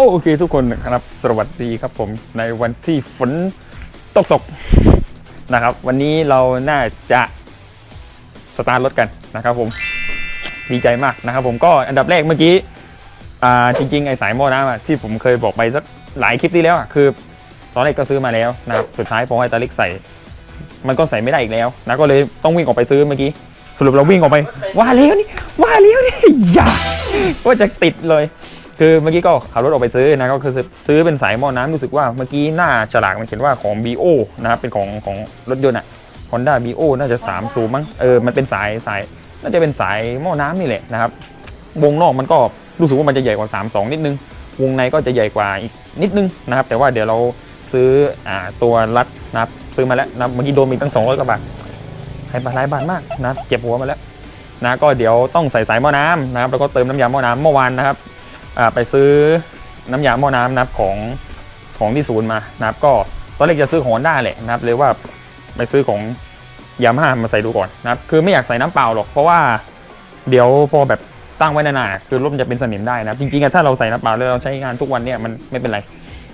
โอเคทุกคนนะครับ สวัสดีครับผมในวันที่ฝนตกตกนะครับ วันนี้เราน่าจะสตาร์ทรถกันนะครับผมดีใจมากนะครับผมก็อันดับแรกเมื่อกี้อ่าจริงๆ ไอ้สายหม้อน้ำอะที่ผมเคยบอกไปสักหลายคลิปที่แล้วคือ ตอนแรกก็ซื้อมาแล้วนะครับสุดท้ายพอให้ตาเล็กใส่ มันก็ใส่ไม่ได้อีกแล้วนะก็เลยต้องวิ่งออกไปซื้อเมื่อกี้สรุปเราวิ่งออกไปว่าแล้วนี่ว่าแล้วนี่อย่าก็จะติดเลย คือเมื่อกี้ก็ขับรถออกไปซื้อนะก็คือซื้อเป็นสายหม้อน้ำรู้สึกว่าเมื่อกี้หน้าฉลากมันเขียนว่าของ BO นะครับเป็นของของรถยนต์อะ Honda BO น่าจะ3สูมั้งเออมันเป็นสายสายน่าจะเป็นสายหม้อน้ำนี่แหละนะครับวงนอกมันก็รู้สึกว่ามันจะใหญ่กว่า 32 นิดนึง วงในก็จะใหญ่กว่าอีกนิดนึงนะครับ แต่ว่าเดี๋ยวเราซื้ออ่าตัวรัดนะครับซื้อมาแล้วนะเมื่อกี้โดนมีตั้ง 200กว่าบาทใครบาทหลายบาทมากนะเจ็บหัวมาแล้วนะก็เดี๋ยวต้องใส่สายหม้อน้ำนะครับแล้วก็เติมน้ำยาหม้อน้ำเมื่อวานนะครับอ่า ไปซื้อน้ำยาหม้อน้ำนับของของที่ศูนย์มานับก็ตอนแรกจะซื้อของได้แหละนับเลยว่าไปซื้อของยาม่ามาใส่ดูก่อนนะครับคือไม่อยากใส่น้ำเปล่าหรอกเพราะว่าเดี๋ยวพอแบบตั้งไว้นานๆคือรถมันจะเป็นสนิมได้นับจริงๆถ้าเราใส่น้ำเปล่าแล้วเราใช้งานทุกวันเนี่ยมันไม่เป็นไร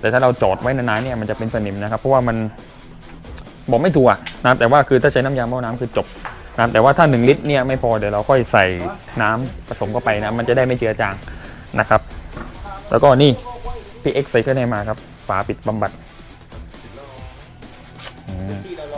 แต่ถ้าเราจอดไว้นานๆเนี่ยมันจะเป็นสนิมนะครับ เพราะว่ามันบอกไม่ถูกนะครับแต่ว่าคือถ้าใช้น้ำยาหม้อน้ำคือจบนะครับแต่ว่าถ้า 1 ลิตรเนี่ยไม่พอเดี๋ยวเราค่อยใส่น้ำผสมเข้าไปนะมันจะได้ไม่เจือจาง นะครับ แล้วก็นี่พี่เอ็กซ์ใส่เครื่องในมาครับ ฝาปิดบำบัด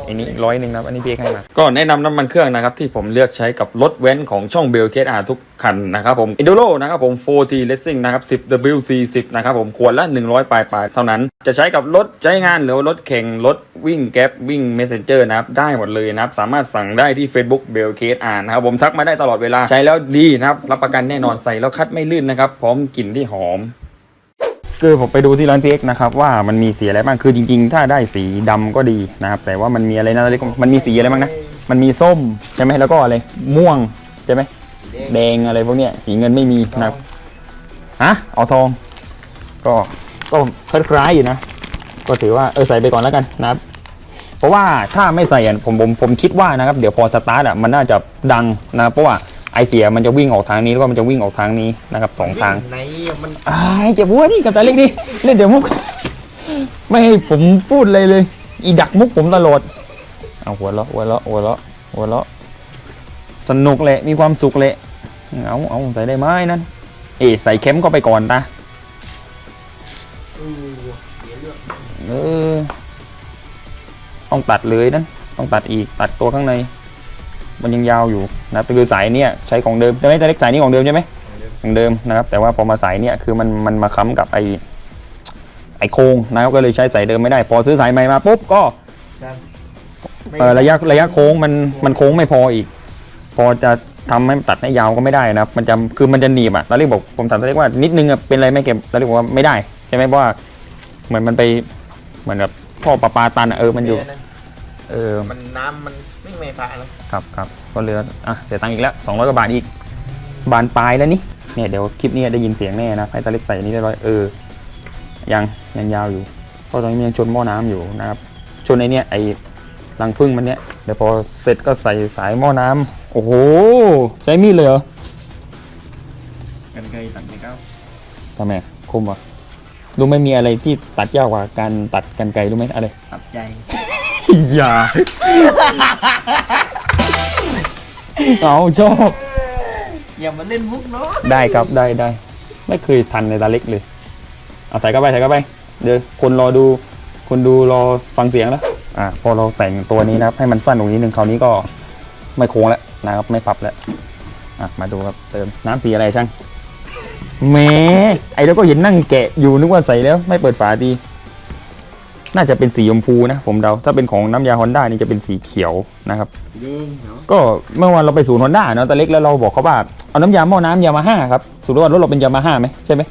อันนี้ร้อยหนึ่งนะครับอันนี้พี่เอกซ์ให้มา ก็แนะนำน้ำมันเครื่องนะครับที่ผมเลือกใช้กับรถเว้นของช่องเบลเคสอาทุกคันนะครับผม Enduro นะครับผม 4T Racing นะครับ 10 WC10 นะครับผมขวดละ 100 ปลายปลายเท่านั้น จะใช้กับรถใช้งานหรือว่ารถแข่งรถวิ่งแก๊ปวิ่ง Messenger นะครับได้หมดเลยนะครับสามารถสั่งได้ที่ Facebook เบลเคสอานะครับผมทักมาได้ตลอดเวลาใช้แล้วดีนะครับรับประกันแน่นอนใส่แล้วคัดไม่ลื่นนะครับพร้อมกลิ่นที่หอม คือผมไปดูที่ร้าน TX นะครับว่ามันมีสีอะไรบ้างคือจริงๆ ถ้าได้สีดำก็ดีนะครับ แต่ว่ามันมีอะไรนะเล็กมันมีสีอะไรบ้างนะ มันมีส้มใช่ไหมแล้วก็อะไรม่วงใช่ไหมแดงอะไรพวกเนี้ยสีเงินไม่มีนะครับฮะเอาทอง ก็ก็คล้ายๆอยู่นะ ก็ถือว่าเออใส่ไปก่อนแล้วกันนะครับ เพราะว่าถ้าไม่ใส่ผมผมผมคิดว่านะครับ เดี๋ยวพอสตาร์ทอะมันน่าจะดังนะเพราะว่า ไอเสียมันจะวิ่งออกทางนี้แล้วก็มันจะวิ่งออกทางนี้นะครับสองทางไหนมันอ้ายเจ็บหัวนี่กับตาเล็กนี่เล่นเดี๋ยวมุก ไม่ให้ผมพูดเลยเลย อีดักมุกผมตลอดเอาหัวเราะหัวเราะหัวเราะหัวเราะสนุกแหละมีความสุขแหละเอาเอาใส่ได้ไหมนั่นเอ๊ะใส่เข็มก็ไปก่อนตาอู้เสียเลือดเออต้องตัดเลยนั่นต้องตัดอีกตัดตัวข้างใน มันยังยาวอยู่นะครับคือสายเนี่ยใช้ของเดิมใช่ไหมตาเล็กสายนี้ของเดิมใช่ไหมอย่างเดิมนะครับ แต่ว่าพอมาสายเนี่ยคือมันมันมาค้ำกับไอไอโครงนะครับก็เลยใช้สายเดิมไม่ได้ พอซื้อสายใหม่มาปุ๊บก็กันเอ่อระยะระยะโค้งมันมันโค้งไม่พออีก พอจะทำให้ตัดให้ยาวก็ไม่ได้นะครับ มันจะคือมันจะหนีบอะตอนแรกบอกผมถามตอนแรกว่านิดนึงอะเป็นไรไหม่เก็บตอนแรกบอกว่าไม่ได้ใช่ไหมเพราะว่าเหมือนมันไปเหมือนกับท่อประปาตันอะเออมันอยู่ เออ มันน้ำมันไม่ไม่พานะครับครับก็เหลืออะเสียตังค์อีกแล้ว200กว่าบาทอีก บานปลายแล้วนี่เนี่ยเดี๋ยวคลิปนี้ได้ยินเสียงแน่นะให้ตาเล็กใส่อันนี้เรียบร้อยเออยังยังยาวอยู่เพราะตอนนี้มันยังชนหม้อน้ำอยู่นะครับชนไอเนี้ยไอรังพึ่งมันเนี้ยเดี๋ยวพอเสร็จก็ใส่สายหม้อน้ำโอ้โหใช้มีดเลยเหรอกันไกลตัดไม่เข้าทำไมคมวะรู้ไหม่มีอะไรที่ตัดยากกว่าการตัดกันไกลรู้ไหมอะไรตัดใจ อย่า เอาชอบอย่ามาเล่นมุกเนาะได้ครับได้ได้ ไม่เคยทันในตาเล็กเลย เอาใส่เข้าไปใส่เข้าไป เดี๋ยวคนรอดู คนดูรอฟังเสียงแล้วอะพอเราแต่งตัวนี้นะครับ ให้มันสั้นตรงนี้หนึ่งคราวนี้ก็ไม่โค้งแล้วนะครับไม่พับแล้วอะมาดูครับเติมน้ำสีอะไรช่างแหมไอ้เราก็เห็นนั่งแกะอยู่นึกว่าใส่แล้ว ไม่เปิดฝาดี น่าจะเป็นสีชมพูนะผมเดาถ้าเป็นของน้ำยาฮอนด้านี่จะเป็นสีเขียวนะครับ เด้งเนาะก็เมื่อวานเราไปศูนย์ฮอนด้าเนาะตาเล็กแล้วเราบอกเขาว่าเอาน้ำยาหม้อน้ำยามาฮ่าครับสมมติว่ารถเราเป็นยามาฮ่าไหมใช่ไหม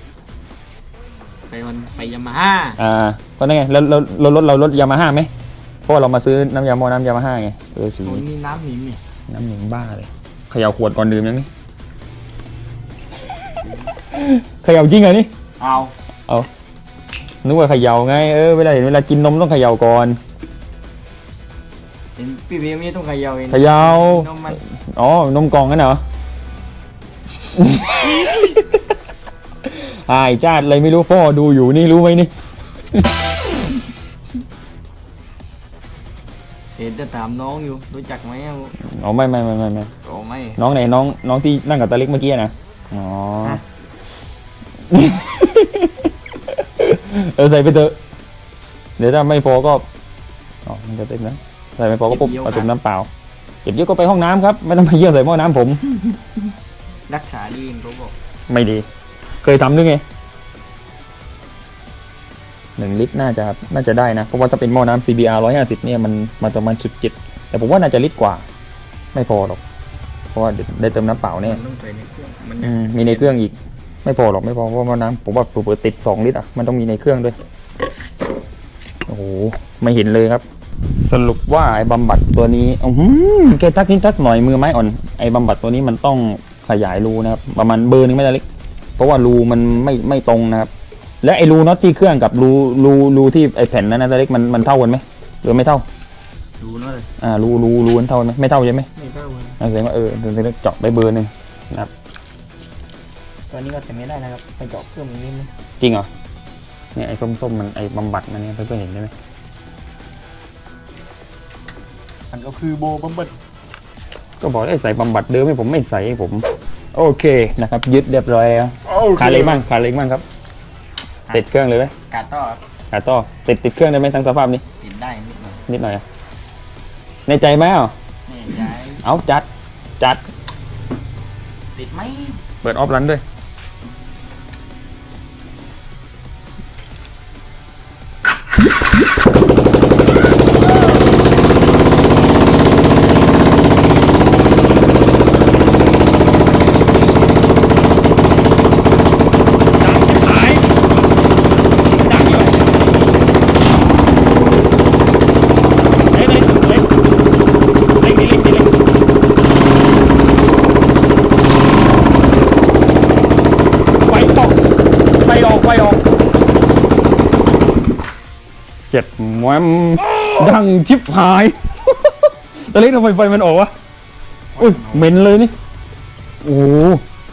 ไปวันไปยามาฮ่าอ่าก็นั่นไงแล้วแล้วแล้วรถเรารถยามาฮ่าไหมเพราะว่าเรามาซื้อน้ำยาหม้อน้ำยามาฮ่าไงเออสีโอ้ยนี่น้ำหนิมนี่น้ำหนึ่งบ้าเลยเขย่าขวดก่อนดื่มยังนี่เขย่าจริงเหรอนี่เอา นึกว่าเขย่าไง เออเวลาเห็นเวลากินนมต้องเขย่าก่อนเห็นพี่เบียร์มีต้องเขย่าเองเขย่านมมันอ๋อนมกล่องนั่นเหรอ อายจ้าอะไรไม่รู้พ่อดูอยู่นี่รู้ไหมนี่ เห็นจะถามน้องอยู่รู้จักไหมอะอ๋อไม่ไม่ไม่ไม่ไม่โอ้ไม่น้องไหนน้องน้องที่นั่งกับตาเล็กเมื่อกี้นะ อ๋อ ฮะ เออใส่ไปเถอะเดี๋ยวถ้าไม่พอก็อ๋อมันจะเต็มนะใส่ไม่พอก็ปุ๊บผสมน้ำเปล่าเก็บเยอะก็ไปห้องน้ำครับไม่ต้องมาเยี่ยวใส่หม้อน้ำผม รักษาดีเองเขาบอกไม่ดี เคยทำด้วยไงหนึ่งลิตรน่าจะน่าจะได้นะเพราะว่าถ้าเป็นหม้อน้ำ CBR 150เนี่ยมันมันประมาณจุดเจ็ดแต่ผมว่าน่าจะลิตรกว่า ไม่พอหรอก เพราะว่าเดี๋ยวได้เติมน้ำเปล่าแน่มันต้องใส่ในเครื่องมันอืมมีในเครื่องอีก ไม่พอหรอกไม่พอเพราะว่าหม้อน้ำผมว่าเปิดติดสองลิตรอะมันต้องมีในเครื่องด้วยโอ้โหไม่เห็นเลยครับ สรุปว่าไอ้บำบัดตัวนี้อือหือแกทักนิดทักหน่อยมือไม้อ่อนไอ้บำบัดตัวนี้มันต้องขยายรูนะครับประมาณเบอร์หนึงไม่ได้เล็ก เพราะว่ารูมันไม่ไม่ตรงนะครับ และไอ้รูน็อตที่เครื่องกับรูรูรูที่ไอ้แผ่นนั้นนะเล็กมันมันเท่ากันไหมหรือไม่เท่าดูเนาะเลยอ่ารูรูรูมันเท่ากันไหมไม่เท่าใช่ไหมไม่เท่าเลยอ่าแสดงว่าเออเล็กเจาะไปเบอร์หนึ่งนะครับ ตัวนี้ก็ใส่ไม่ได้นะครับ ไปเจาะเครื่องมันนิดนึงจริงเหรอ เนี่ยไอ้ส้มๆมันไอ้บำบัดมันเนี่ยเพื่อนๆเห็นได้ไหมมันก็คือโบบัมเบิลก็บอกได้ใส่บำบัดเดิมให้ผมไม่ใส่ให้ผม โอเคนะครับ ยึดเรียบร้อยแล้วขาเล็กมั่งขาเล็กมั่งครับ ติดเครื่องเลยไหมกาดต่อครับขาต่อติดติดเครื่องได้ไหมทั้งสภาพนี้ ติดได้นิดหน่อยนิดหน่อยอะในใจไหมอะนี่ย้ายเอาจัดจัด ติดไหมเปิดออฟรันด้วย เจ็บแหวมดังชิบหายตะเล็กทำไมไฟมันออกวะอุ้ยเหม็นเลยนี่โอ้โห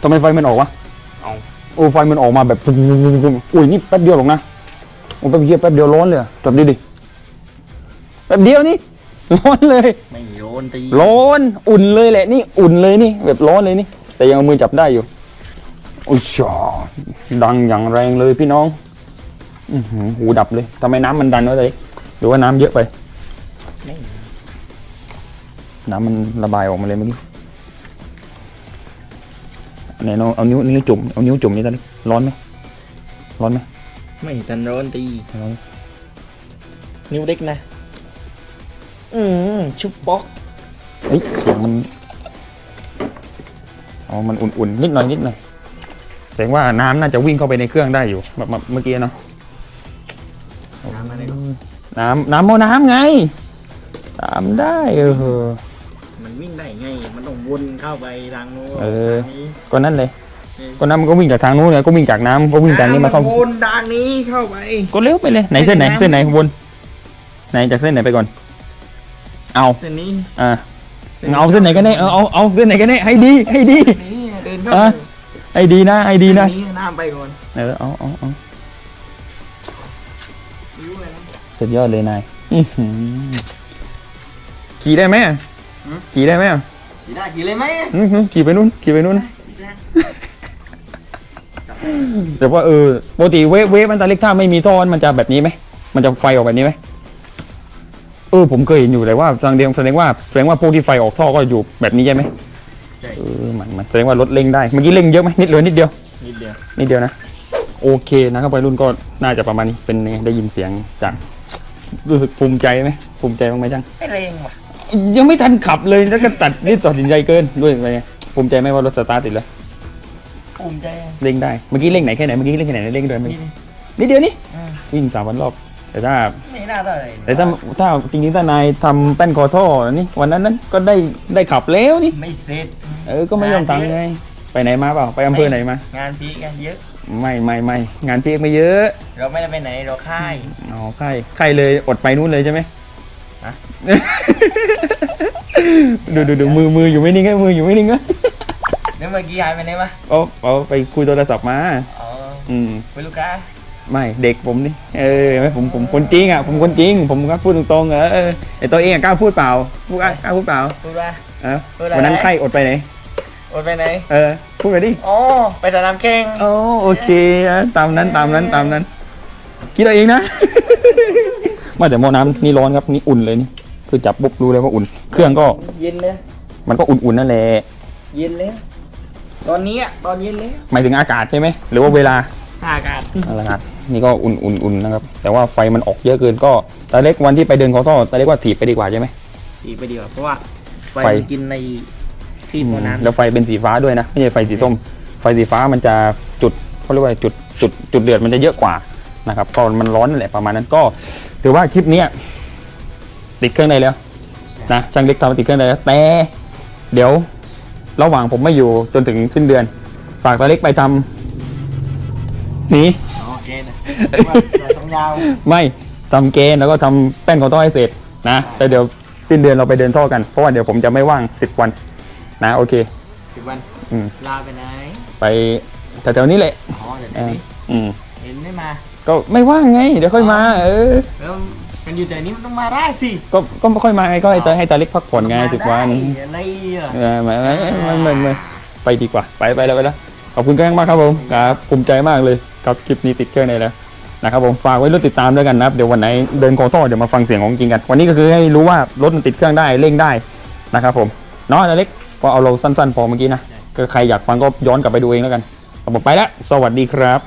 ทำไมไฟมันออกวะเอาโอ้ไฟมันออกมาแบบฟึ่มๆๆๆอุ้ยนี่แป๊บเดียวหรอกนะโอ้แป๊บเดียวแป๊บเดียวร้อนเลยอะจับดิดิแป๊บเดียวนี่ร้อนเลยไม่โยนตีร้อนอุ่นเลยแหละนี่อุ่นเลยนี่แบบร้อนเลยนี่ แต่ยังเอามือจับได้อยู่โอ้ยชอดังอย่างแรงเลยพี่น้อง อื้อหือหูดับเลยทำไมน้ำมันดันวะเลยหรือว่าน้ำเยอะไปไม่น้ำมันระบายออกมาเลยเมื่อกี้ไหนน้องเอานิ้วนิ้วจุ่มเอานิ้วจุ่มนี่ตอนนี้ร้อนไหมร้อนไหมไม่ทันโดนตีร้อนนิ้วเล็กนะ อืมชุบป๊อกเฮ้ยเสียงมันอ๋อมันอุ่นๆนิดหน่อยนิดหน่อยแสดงว่าน้ำน่าจะวิ่งเข้าไปในเครื่องได้อยู่แบบแบบเมื่อกี้เนาะน้ำอะไรก็ น้ำน้ำหม้อน้ำไงตามได้เออ มันวิ่งได้ไง มันต้องวนเข้าไปทางโน้นเออ ทางนี้ก็นั่นเลยเออก็น้ำมันก็วิ่งจากทางนู้นเลยก็วิ่งจากน้ำก็วิ่งจากนี้มาท่องนวนทางนี้เข้าไป ก็เลี้ยวไปเลยไหนเส้นไหนน้ำเส้นไหนวนไหนจากเส้นไหนไปก่อน เอาเส้นนี้อ่าเอาเส้นไหนกันแน่เออเอาเอาเส้นไหนกันแน่ให้ดีให้ดีนี่เดินเข้าอะไปให้ดีนะให้ดีนะเส้นี้น้ำไปก่อน เออเอาเอาเอา สุดยอดเลยนายอื้อหือขี่ได้ไหมอะหือ ขี่ได้ไหมอะขี่ได้ขี่เลยไหมอื้อหือขี่ไปนู่นขี่ไปนู่น แต่ว่าเออปกติเวฟเวฟมันตาเล็กถ้าไม่มีท่อมันจะแบบนี้ไหมมันจะไฟออกแบบนี้ไหมเออผมเคยเห็นอยู่แต่ว่าแสดงแสดงว่าแสดงว่าพวกที่ไฟออกท่อก็อยู่แบบนี้ใช่ไหมใช่ เออมันมันแสดงว่ารถเร่งได้เมื่อกี้เร่งเยอะไหมนิดเหลือนิดเดียว นิดเดียวนิดเดียวนะ โอเคนะครับวัยรุ่นก็น่าจะประมาณนี้เป็นไงได้ยินเสียงจาก รู้สึกภูมิใจไหมภูมิใจบ้างไหมจังไม่แรงว่ะยังไม่ทันขับเลยแล้วก็ตัดนี่ตัดสินใจเกินด้วยเป็นไงภูมิใจไหมว่ารถสตาร์ทติดแล้วภูมิใจเร่งได้เมื่อกี้เร่งไหนแค่ไหนเมื่อกี้เร่งแค่ไหนเร่งด้วยเมื่อนี่กี้นิดเดียวนี่อืมวิ่งสามวันรอบ แต่ถ้าไม่น่าเท่าไหร่แต่ถ้าถ้าจริงๆถ้านายทำแป้นคอท่อนี่วันนั้นนั้นก็ได้ได้ขับแล้วนี่ไม่เสร็จเออก็ไม่ยอมทำไงไปไหนมาเปล่าไปอำเภอไหนมางานพีกันเยอะ ไม่ไม่ไม่งานเพียกไม่เยอะเราไม่ได้ไปไหนเราค่าย อ๋อใครใครเลยอดไปนู้นเลยใช่ไหมฮะ ดูดูดูมือมืออยู่ไม่นิ่งไงมืออยู่ไม่นิ่งไงแล้วเมื่อกี้หายไปไหนวะเอาเอาไปคุยโทรศัพท์มา อ๋ออืมเป็นลูกค้าไม่เด็กผมนี่เออไม่ผมผมคนจริงอะผมคนจริง ผมก็พูดตรงๆเออเออไอตัวเองอะกล้าพูดเปล่าพูดกล้ากล้าพูดเปล่าพูดว่า เออพูดอะไร วันนั้นไข้อดไปไหน โอนไปไหน เออพูดไปดิ อ๋อ ไปสนามแข่งโอ้โอเคอะตามนั้นตามนั้นตามนั้น คิดเอาเองนะไมาแต่หม้อน้ำนี่ร้อนครับนี่อุ่นเลยนี่ คือจับปุ๊บรู้เลยว่าอุ่น เครื่องก็เย็นเลยมันก็อุ่นๆนั่นแหละเย็นเลยตอนนี้อะตอนเย็นเลยหมายถึงอากาศใช่ไหมหรือว่าเวลา อากาศอากาศนี่ก็อุ่นๆอุ่นๆนะครับ แต่ว่าไฟมันออกเยอะเกินก็ตาเล็กวันที่ไปเดินคอท่อตาเล็กว่าถีบไปดีกว่าใช่ไหม ดีไปดีกว่าเพราะว่าไฟไฟกินใน ที่หม้อน้ำแล้วไฟเป็นสีฟ้าด้วยนะไม่ใช่ไฟสีส้ม ไฟสีฟ้ามันจะจุดเขาเรียกว่าจุดจุดจุดเดือดมันจะเยอะกว่านะครับก็มันร้อนนั่นแหละประมาณนั้นก็ ถือว่าคลิปเนี้ยติดเครื่องได้แล้วนะช่างเล็กทำติดเครื่องได้แล้วแต่เดี๋ยวระหว่างผมไม่อยู่จนถึงสิ้นเดือน ฝากตาเล็กไปทำนี่โอเคนะเพราะว่าเราต้องยาวไม่ทำเกณฑ์แล้วก็ทำแป้นของท่อให้เสร็จนะแต่เดี๋ยวสิ้นเดือนเราไปเดินท่อกันเพราะว่าเดี๋ยวผมจะไม่ว่าง 10 วัน นะโอเค สิบวันอืม ลาไปไหนไปแถวๆนี้แหละอ๋อเดี๋ยวเออนี้อืม เห็นไม่มา ก็ไม่ว่างไง เดี๋ยวค่อยมา เออ แล้วกันอยู่แต่นี้มันต้องมาได้สิก็ก็ไม่ค่อยมาไงก็ให้ตาให้ตาเล็กพักผ่อนไงมาสิบวันได้อะไรอะ เออไม่ไม่ไม่ไม่ไม่ไปดีกว่า ไปไปแล้วไปแล้วขอบคุณแกงมากครับผมครับภูมิใจมากเลยกับคลิปนี้ติดเครื่องในแล้วนะครับผมฝากไว้รุ่นติดตามด้วยกันนะครับเดี๋ยววันไหนเดินโคท่อเดี๋ยวมาฟังเสียงของจริงกัน วันนี้ก็คือให้รู้ว่ารถมันติดเครื่องได้เร่งได้นะครับผมเนาะตาเล็ก ก็เอาเราสั้นๆพอเมื่อกี้นะก็ใครอยากฟังก็ย้อนกลับไปดูเองแล้วกันครับผมไปแล้วสวัสดีครับ